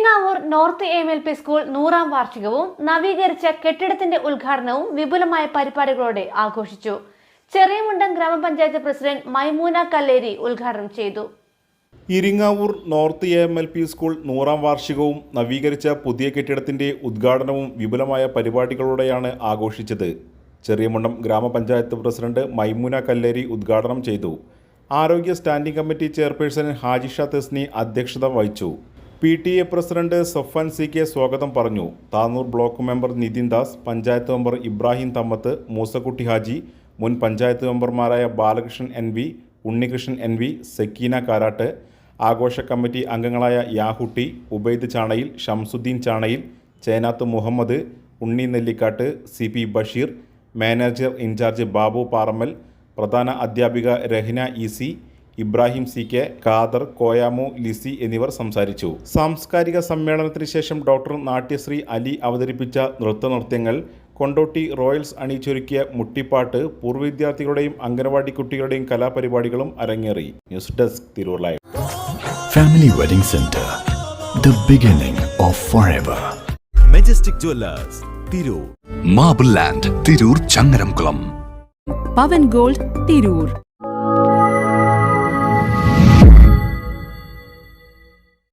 Iringavur north M L P school നൂറാം വാർഷികവും നവീകരിച്ച കെട്ടിടത്തിന്റെ ഉദ്ഘാടനവും വിപുലമായ പരിപാടികളോടെ ആഘോഷിച്ചു. ചെറിയമുണ്ടം ഗ്രാമപഞ്ചായത്ത് പ്രസിഡന്റ് മൈമൂന കല്ലേരി ഉദ്ഘാടനം ചെയ്തു. Iringavur north A M L P school നൂറാം വാർഷികവും നവീകരിച്ച പുതിയ കെട്ടിടത്തിന്റെ ഉദ്ഘാടനവും വിപുലമായ പരിപാടികളോടെയാണ് ആഘോഷിച്ചത്. ചെറിയമുണ്ടം ഗ്രാമപഞ്ചായത്ത് പ്രസിഡന്റ് മൈമൂന കല്ലേരി ഉദ്ഘാടനം ചെയ്തു. ആരോഗ്യ standing committee chairperson Hajisha Thesni അധ്യക്ഷത വഹിച്ചു. P T A president Sofan C K സ്വാഗതം പറഞ്ഞു. Tanur block member Nithin Das panchayat member Ibrahim Thammath Moosakutty Haji മുൻ പഞ്ചായത്ത് മെമ്പർമാരായ Balakrishnan N V Unnikrishnan N V Sakeena Karat ആഘോഷ committee അംഗങ്ങളായ Yahutty Ubaid Chanayil Shamsuddin Chanayil Chenath Muhammad Unni Nellikkat C P Basheer manager incharge Babu Parammal പ്രധാന അധ്യാപിക Rahna E C Ibrahim C K Khader Koyamu Lissy എന്നിവർ സംസാരിച്ചു. സാംസ്കാരിക സമ്മേളനത്തിന് ശേഷം doctor Natyashree Ali അവതരിപ്പിച്ച നൃത്തനൃത്യങ്ങൾ കൊണ്ടോട്ടി റോയൽസ് അണിയിച്ചൊരുക്കിയ മുട്ടിപ്പാട്ട് പൂർവ വിദ്യാർത്ഥികളുടെയും അംഗനവാടി കുട്ടികളുടെയും കലാപരിപാടികളും അരങ്ങേറി. News desk Tirur live. Family wedding centre the beginning of forever majestic jewellers Tirur marble land Tirur Changaramkulam Pavan gold Tirur